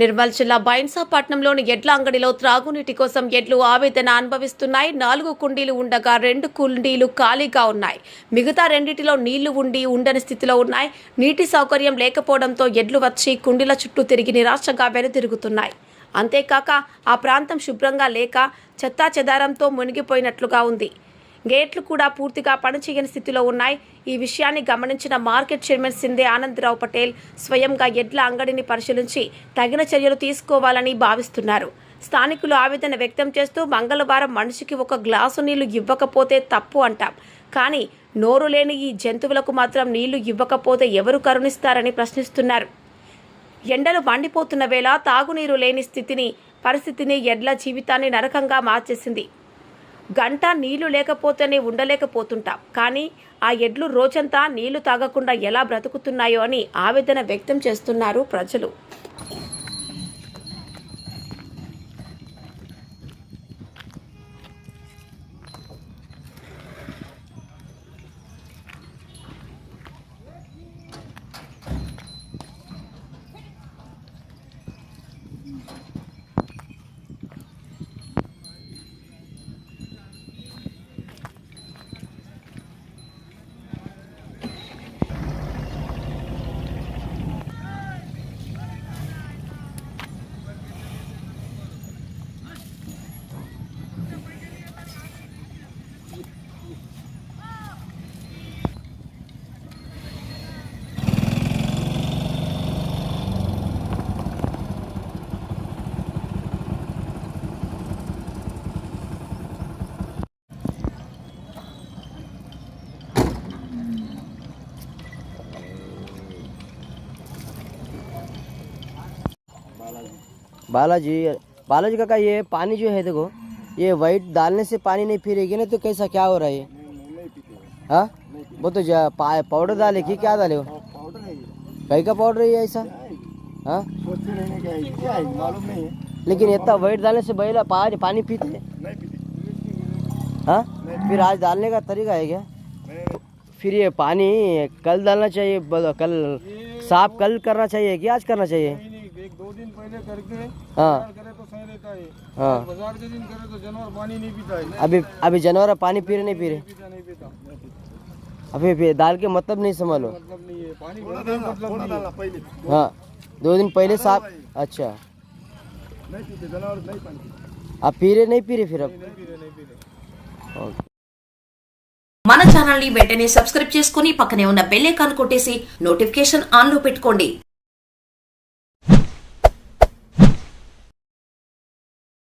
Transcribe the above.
నిర్మల్ జిల్లా బైన్సాపట్నంలోని ఎడ్ల అంగడిలో త్రాగునీటి కోసం ఎడ్లు ఆవేదన అనుభవిస్తున్నాయి. నాలుగు కుండీలు ఉండగా రెండు కుండీలు ఖాళీగా ఉన్నాయి. మిగతా రెండిటిలో నీళ్ళు ఉండి ఉండని స్థితిలో ఉన్నాయి. నీటి సౌకర్యం లేకపోవడంతో ఎడ్లు వచ్చి కుండీల చుట్టూ తిరిగి నిరాశగా వెనుతిరుగుతున్నాయి అంతేకాక ఆ ప్రాంతం శుభ్రంగా లేక చెత్తా చెదారంతో మునిగిపోయినట్లుగా ఉంది. గేట్లు కూడా పూర్తిగా పనిచేయని స్థితిలో ఉన్నాయి. ఈ విషయాన్ని గమనించిన మార్కెట్ చైర్మన్ సిందే ఆనందరావు పటేల్ స్వయంగా ఎడ్ల అంగడిని పరిశీలించి తగిన చర్యలు తీసుకోవాలని భావిస్తున్నారు. స్థానికులు ఆవేదన వ్యక్తం చేస్తూ మంగళవారం మనిషికి ఒక గ్లాసు నీళ్ళు ఇవ్వకపోతే తప్పు అంటాం. కానీ నోరు లేని ఈ జంతువులకు మాత్రం నీళ్ళు ఇవ్వకపోతే ఎవరు కరుణిస్తారని ప్రశ్నిస్తున్నారు. ఎండలు మండిపోతున్న వేళ తాగునీరు లేని స్థితిని పరిస్థితిని ఎడ్ల జీవితాన్ని నరకంగా మార్చేసింది. గంట నీళ్ళు లేకపోతేనే ఉండలేకపోతుంటాం. కానీ ఆ ఎడ్లు రోజంతా నీళ్ళు తాగకుండా ఎలా బ్రతుకుతున్నాయో అని ఆవేదన వ్యక్తం చేస్తున్నారు ప్రజలు. बालाजी बालाजी काका, ये पानी जो है देखो, ये वाइट डालने से पानी नहीं फिरेगी ना तो कैसा, क्या हो रहा है हाँ? वो तो पाउडर डाले कि क्या डाले पाउडर कहीं का पाउडर है ऐसा? हाँ? लेकिन इतना वाइट डालने से बैला पानी पानी पीते हाँ? फिर आज डालने का तरीका है क्या? फिर ये पानी कल डालना चाहिए कल साफ़ कल करना चाहिए कि आज करना चाहिए नहीं नहीं एक दो दिन पहले करके हाँ बाजार करे तो सही रहता है हाँ बाजार के दिन करे तो जानवर पानी नहीं पीता है नहीं अभी अभी जानवर पानी पी रहे नहीं पी रहे पीता नहीं पीता नहीं पीता। अभी फिर दाल के मतलब नहीं समझ लो मतलब नहीं है पानी भरने का मतलब नहीं है पहले हाँ दो दिन पहले साफ अच्छा नहीं पीते जानवर नहीं पानी पीते अब पी रहे नहीं पी रहे फिर अब नहीं पीते नहीं पीते ओके మన ఛానల్ ని వెంటనే సబ్స్క్రైబ్ చేసుకుని పక్కనే ఉన్న బెల్ ఐకాన్ కొట్టేసి నోటిఫికేషన్ ఆన్ లో పెట్టుకోండి